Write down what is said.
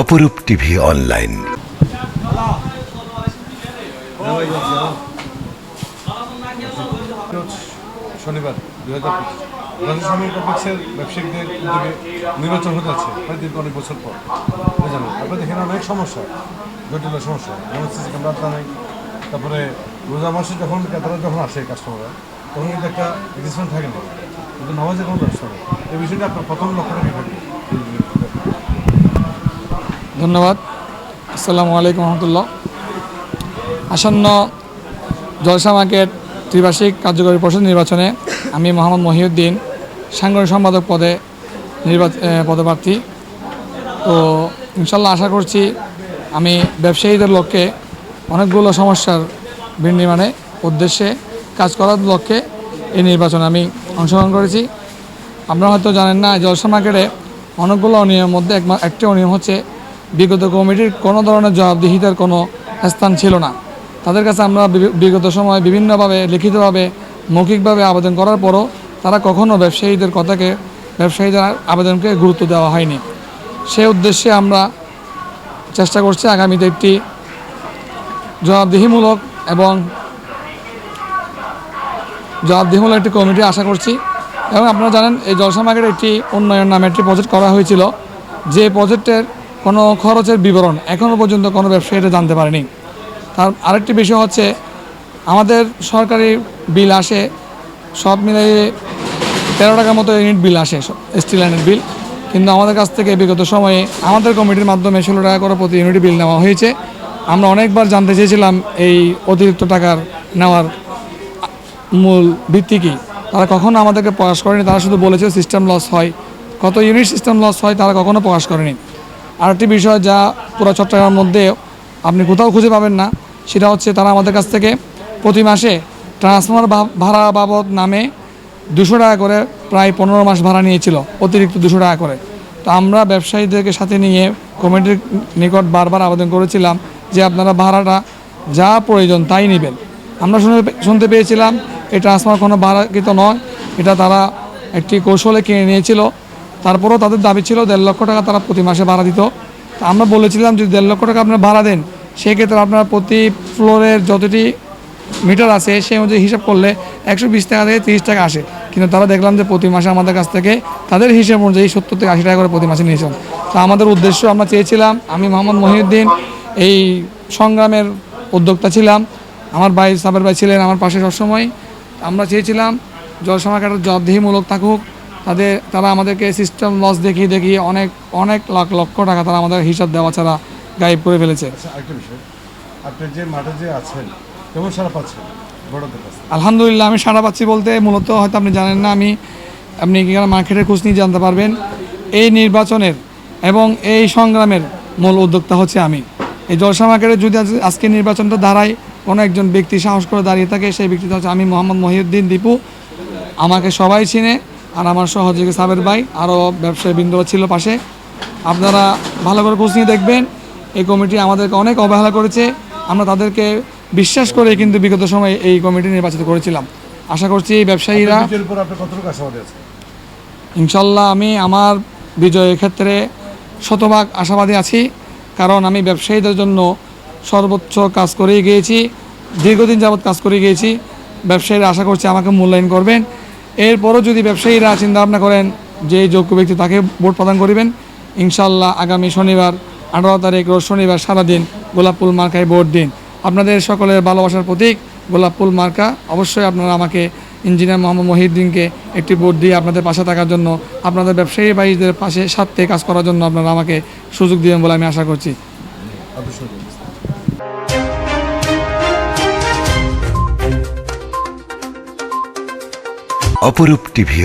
অপরূপ TV online. শনিবার, দুই হাজার পঁচিশ। রাজস্বামী কমপ্লেক্সের ব্যবসায়িকদের উদ্যোগে নির্বাচন হতে যাচ্ছে, প্রায় দীর্ঘ অনেক বছর পর। জানেন আপনাদের এখানে অনেক সমস্যা, জটিল সমস্যা। যেমন সিসি ক্যামেরা নাই, তারপরে রোজা মাসে যখন ক্রেতারা যখন আসে কাস্টমাররা তখন কিন্তু একটা এক্সিস্টেন্ট থাকে না। কিন্তু নামাজের কোনো ব্যবস্থা নেই। এই বিষয়টা আপনার প্রথম লক্ষ্য রেখে থাকবে ধন্যবাদ। আসসালামু আলাইকুম রহমতুল্লাহ। আসন্ন জলসা মার্কেট ত্রিবার্ষিক কার্যকরী পরিষদ নির্বাচনে আমি মোহাম্মদ মহিউদ্দিন, সাংগঠনিক সম্পাদক পদে নির্বাচন পদপ্রার্থী। তো ইনশাল্লাহ আশা করছি আমি ব্যবসায়ীদের লক্ষ্যে অনেকগুলো সমস্যার বিনির্মাণে উদ্দেশ্যে কাজ করার লক্ষ্যে এই নির্বাচনে আমি অংশগ্রহণ করেছি। আপনারা হয়তো জানেন না জলসা মার্কেটে অনেকগুলো অনিয়মের মধ্যে একটি অনিয়ম হচ্ছে বিগত কমিটির কোনো ধরনের জবাবদিহিতার কোনো স্থান ছিল না। তাদের কাছে আমরা বিগত সময় বিভিন্নভাবে, লিখিতভাবে, মৌখিকভাবে আবেদন করার পরও তারা কখনো ব্যবসায়ীদের কথাকে, ব্যবসায়ীদের আবেদনকে গুরুত্ব দেওয়া হয়নি। সে উদ্দেশ্যে আমরা চেষ্টা করছি আগামীতে একটি জবাবদিহিমূলক এবং জবাবদিহিমূলক একটি কমিটি আশা করছি। এবং আপনারা জানেন, এই জলসা মার্কেট একটি উন্নয়ন নামে একটি প্রজেক্ট করা হয়েছিল। যে প্রজেক্টের কোনো খরচের বিবরণ এখনও পর্যন্ত কোনো ব্যবসায়ীরা জানতে পারেনি। তার আরেকটি বিষয় হচ্ছে, আমাদের সরকারি বিল আসে, সব মিলিয়ে তেরো টাকার মতো ইউনিট বিল আসে স্টিল লাইনের বিল কিন্তু আমাদের কাছ থেকে বিগত সময়ে আমাদের কমিটির মাধ্যমে ষোলো টাকা করে প্রতি ইউনিট বিল নেওয়া হয়েছে। আমরা অনেকবার জানতে চেয়েছিলাম এই অতিরিক্ত টাকার নেওয়ার মূল ভিত্তি কী। তারা কখনো আমাদেরকে প্রকাশ করেনি, তারা শুধু বলেছে সিস্টেম লস হয়। কত ইউনিট সিস্টেম লস হয়, তারা কখনো প্রকাশ করেনি। আরেকটি বিষয় যা পুরো চট্টগ্রামের মধ্যে আপনি কোথাও খুঁজে পাবেন না, সেটা হচ্ছে তারা আমাদের কাছ থেকে প্রতি মাসে ট্রান্সফার ভাড়া বাবদ নামে দুশো টাকা করে প্রায় পনেরো মাস ভাড়া নিয়েছিল, অতিরিক্ত দুশো টাকা করে। তো আমরা ব্যবসায়ীদেরকে সাথে নিয়ে কমিটির নিকট বারবার আবেদন করেছিলাম যে আপনারা ভাড়াটা যা প্রয়োজন তাই নেবেন। আমরা শুনে শুনতে পেয়েছিলাম, এই ট্রান্সফার কোনো ভাড়াকৃত নয়, এটা তারা একটি কৌশলে কিনে নিয়েছিল। তারপরেও তাদের দাবি ছিল দেড় লক্ষ টাকা তারা প্রতি মাসে ভাড়া দিত। তা আমরা বলেছিলাম যদি দেড় লক্ষ টাকা আপনারা ভাড়া দেন, সেক্ষেত্রে আপনারা প্রতি ফ্লোরের যতটি মিটার আছে সেই অনুযায়ী হিসাব করলে একশো বিশ টাকা থেকে তিরিশ টাকা আসে। কিন্তু তারা দেখলাম যে প্রতি মাসে আমাদের কাছ থেকে তাদের হিসাব অনুযায়ী সত্তর থেকে আশি টাকা করে প্রতি মাসে নিয়েছেন তা আমাদের উদ্দেশ্য আমরা চেয়েছিলাম, আমি মোহাম্মদ মহিউদ্দিন, এই সংগ্রামের উদ্যোক্তা ছিলাম, আমার ভাই সাবের ভাই ছিলেন আমার পাশে সবসময়। আমরা চেয়েছিলাম জলসমাকারের জবাবদিহিমূলক থাকুক তাদের তারা আমাদেরকে সিস্টেম লস দেখিয়ে দেখিয়ে অনেক অনেক লাখ লক্ষ টাকা তারা আমাদের হিসাব দেওয়া ছাড়া গায়েব করে ফেলেছে। আচ্ছা আরেকটা বিষয়। আপনি যে মাঠে যে আছেন কেমন সারা পাচ্ছেন আলহামদুলিল্লাহ আমি সারা পাচ্ছি বলতে মূলত হয়তো আপনি জানেন না আমি আপনি এখানে মার্কেটের খোঁজ নিয়ে জানতে পারবেন। এই নির্বাচনের এবং এই সংগ্রামের মূল উদ্যোক্তা হচ্ছে আমি। এই জলসা মার্কেটে যদি আজকে নির্বাচনটা দাঁড়ায় কোনো একজন ব্যক্তি সাহস করে দাঁড়িয়ে থাকে সেই ব্যক্তিটা হচ্ছে আমি মোহাম্মদ মহিউদ্দিন দীপু। আমাকে সবাই চিনে আর আমার সহযোগী সাবের ভাই আরও ব্যবসায়ী বৃন্দরা ছিল পাশে। আপনারা ভালো করে খোঁজ নিয়ে দেখবেন। এই কমিটি আমাদেরকে অনেক অবহেলা করেছে। আমরা তাদেরকে বিশ্বাস করে কিন্তু বিগত সময়ে এই কমিটি নির্বাচিত করেছিলাম। আশা করছি এই ব্যবসায়ীরা ইনশাল্লাহ আমি আমার বিজয়ের ক্ষেত্রে শতভাগ আশাবাদী আছি। কারণ আমি ব্যবসায়ীদের জন্য সর্বোচ্চ কাজ করেই গিয়েছি। দীর্ঘদিন যাবৎ কাজ করে গিয়েছি। ব্যবসায়ীরা আশা করছি আমাকে মূল্যায়ন করবেন। এরপরও যদি ব্যবসায়ীরা চিন্তা ভাবনা করেন যে যোগ্য ব্যক্তি তাকে ভোট প্রদান করিবেন ইনশাল্লাহ আগামী শনিবার, আঠারো তারিখ রোজ শনিবার সারাদিন গোলাপ ফুল মার্কায় ভোট দিন। আপনাদের সকলের ভালোবাসার প্রতীক, গোলাপ ফুল মার্কা। অবশ্যই আপনারা আমাকে ইঞ্জিনিয়ার মোহাম্মদ মহিউদ্দিনকে একটি ভোট দিয়ে আপনাদের পাশে থাকার জন্য, আপনাদের ব্যবসায়ী ভাইদের পাশে সাথে কাজ করার জন্য আপনারা আমাকে সুযোগ দিবেন বলে আমি আশা করছি। অপরূপ টিভি